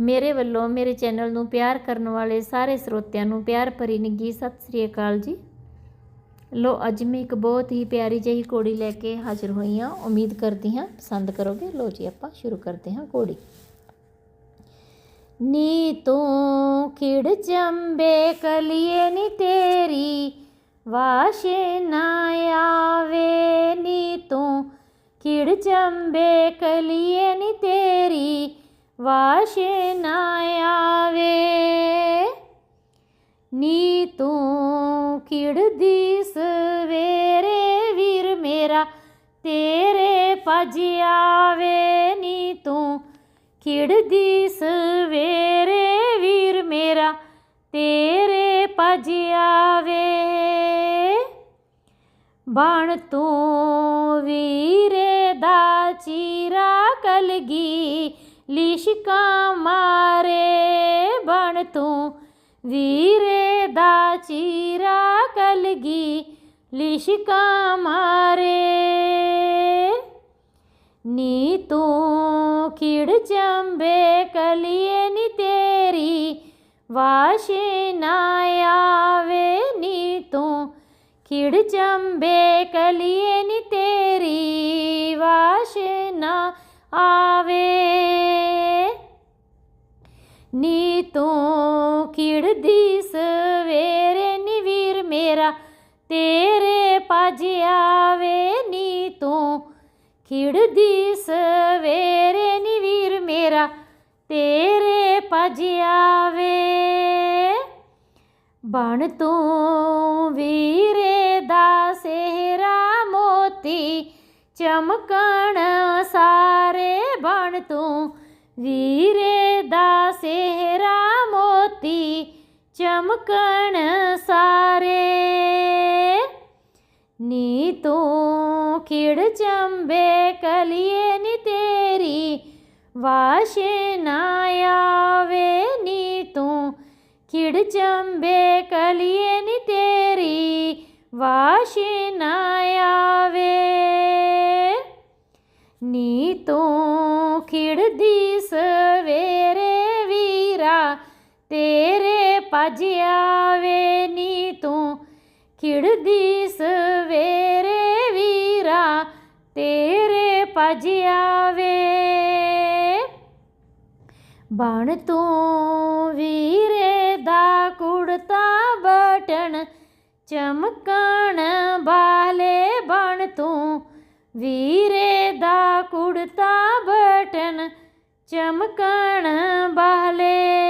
ਮੇਰੇ ਵੱਲੋਂ ਮੇਰੇ ਚੈਨਲ ਨੂੰ ਪਿਆਰ ਕਰਨ ਵਾਲੇ ਸਾਰੇ ਸਰੋਤਿਆਂ ਨੂੰ ਪਿਆਰ ਭਰੀ ਨਿੱਘੀ ਸਤਿ ਸ੍ਰੀ ਅਕਾਲ ਜੀ। ਲੋ, ਅੱਜ ਮੈਂ ਇੱਕ ਬਹੁਤ ਹੀ ਪਿਆਰੀ ਜਿਹੀ ਕੋੜੀ ਲੈ ਕੇ ਹਾਜ਼ਰ ਹੋਈ ਹਾਂ। ਉਮੀਦ ਕਰਦੀ ਹਾਂ, ਪਸੰਦ ਕਰੋਗੇ। ਲੋ ਜੀ, ਆਪਾਂ ਸ਼ੁਰੂ ਕਰਦੇ ਹਾਂ ਕੋੜੀ ਨੀ ਤੂੰ ਖਿੜ ਚੰਬੇ ਕਲੀਏ, ਨੀ ਤੇਰੀ ਵਾਸ਼ੇ ਨਾ ਆਵੇ। ਨੀ ਤੂੰ ਖਿੜ ਚੰਬੇ ਕਲੀਏ, ਨੀ ਤੇਰੀ ਵਾਸ਼ੇ ਨਾ ਆਵੇ। ਨੀ ਤੂੰ ਖਿੜਦੀ ਸਵੇਰੇ ਵੀਰ ਮੇਰਾ, ਤੇਰੇ ਭਜ ਆਵੇ। ਨੀ ਤੂੰ ਖਿੜਦੀ ਸਵੇਰੇ ਵੀਰ ਮੇਰਾ, ਤੇਰੇ ਭਜ ਆਵੇ। ਬਣ ਤੂੰ ਵੀਰੇ ਦਾ ਚੀਰਾ ਕਲਗੀ ਲਿਸ਼ਕਾ ਮਾਰੇ ਬਣ ਤੂੰ, ਵੀਰੇ ਦਾ ਚੀਰਾ ਕਲਗੀ, ਲਿਸ਼ਕਾ ਮਾਰੇ। ਨੀ ਤੂੰ ਖਿੜ ਚੰਬੇ ਕਲੀਏ ਨੀ ਤੇਰੀ, ਵਾਸ਼ੇ ਨਾ ਆਵੇ ਨੀ ਤੂੰ, ਖਿੜ ਚੰਬੇ ਕਲੀਏ ਨੀ ਖਿੜਦੀ, ਸਵੇਰੇ ਨੀ ਵੀਰ ਮੇਰਾ, ਤੇਰੇ ਭਜ ਆਵੇ ਨੀ ਤੂੰ। ਖਿੜਦੀ, ਸਵੇਰੇ ਨੀ ਵੀਰ ਮੇਰਾ, ਤੇਰੇ ਭਜ ਆਵੇ। ਬਣ ਤੂੰ ਵੀਰੇ ਦਾ ਸਹਿਰਾ ਮੋਤੀ, ਚਮਕਣ ਸਾਰੇ ਬਣ ਤੂੰ। ਵੀਰੇ ਦਾ ਸਹਿਰਾ ਮੋਤੀ ਚਮਕਣ ਸਾਰੇ। ਨੀ ਤੂੰ ਖਿੜ ਚੰਬੇ ਕਲੀਏ, ਨੀ ਤੇਰੀ ਵਾਸ਼ੇ ਨਾ ਆਵੇ। ਨੀ ਤੂੰ ਖਿੜ ਚੰਬੇ ਕਲੀਏ, ਨੀ ਤੇਰੀ ਵਾਸ਼ੇ ਤੇਰੇ ਭਜ ਆਵੇ ਨੀ ਤੂੰ। ਖਿੜਦੀ ਸਵੇਰੇ ਵੀਰਾ, ਤੇਰੇ ਭਜ ਆਵੇ। ਬਣ ਤੂੰ ਵੀਰੇ ਦਾ ਕੁੜਤਾ ਬਟਨ, ਚਮਕਣ ਬਾਲੇ ਬਣ ਤੂੰ। ਵੀਰੇ ਦਾ ਕੁੜਤਾ ਬਟਨ, ਚਮਕਣ ਬਾਲੇ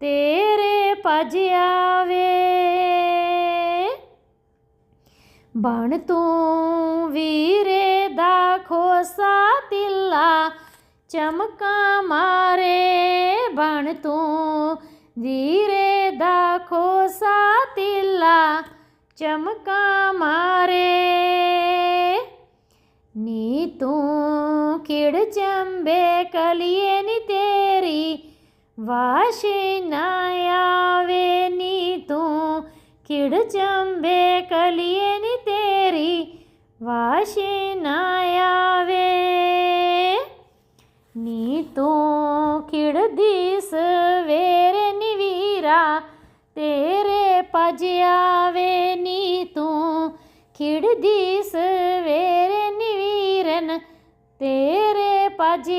ਤੇਰੇ ਭਜ ਆਵੇ। ਬਣ ਤੂੰ ਵੀਰੇ ਦਾ ਖੋਸਾ ਤਿੱਲਾ, ਚਮਕਾ ਮਾਰੇ। ਬਣ ਤੂੰ ਵੀਰੇ ਦਾ ਖੋਸਾ ਤਿੱਲਾ, ਚਮਕਾ ਮਾਰੇ। ਨੀ ਤੂੰ ਕਿੜ ਚੰਬੇ ਕਲੀਏ, ਨੀ ਤੇਰੀ ਵਾਸ਼ੇ ਨਾ ਆਵੇ ਨੀ ਤੂੰ, ਖਿੜ ਚੰਬੇ ਕਲੀਏ ਨੀ ਤੇਰੀ, ਵਾਸ਼ੇ ਨਾ ਆਵੇ। ਨੀ ਤੂੰ ਖਿੜਦੀ ਸਵੇਰੇ ਨੀ ਵੀਰਾ, ਤੇਰੇ ਭਜ ਆਵੇ ਨੀ ਤੂੰ ਖਿੜਦੀ ਸਵੇਰੇ ਨੀ ਵੀਰਨ, ਤੇਰੇ ਭਜ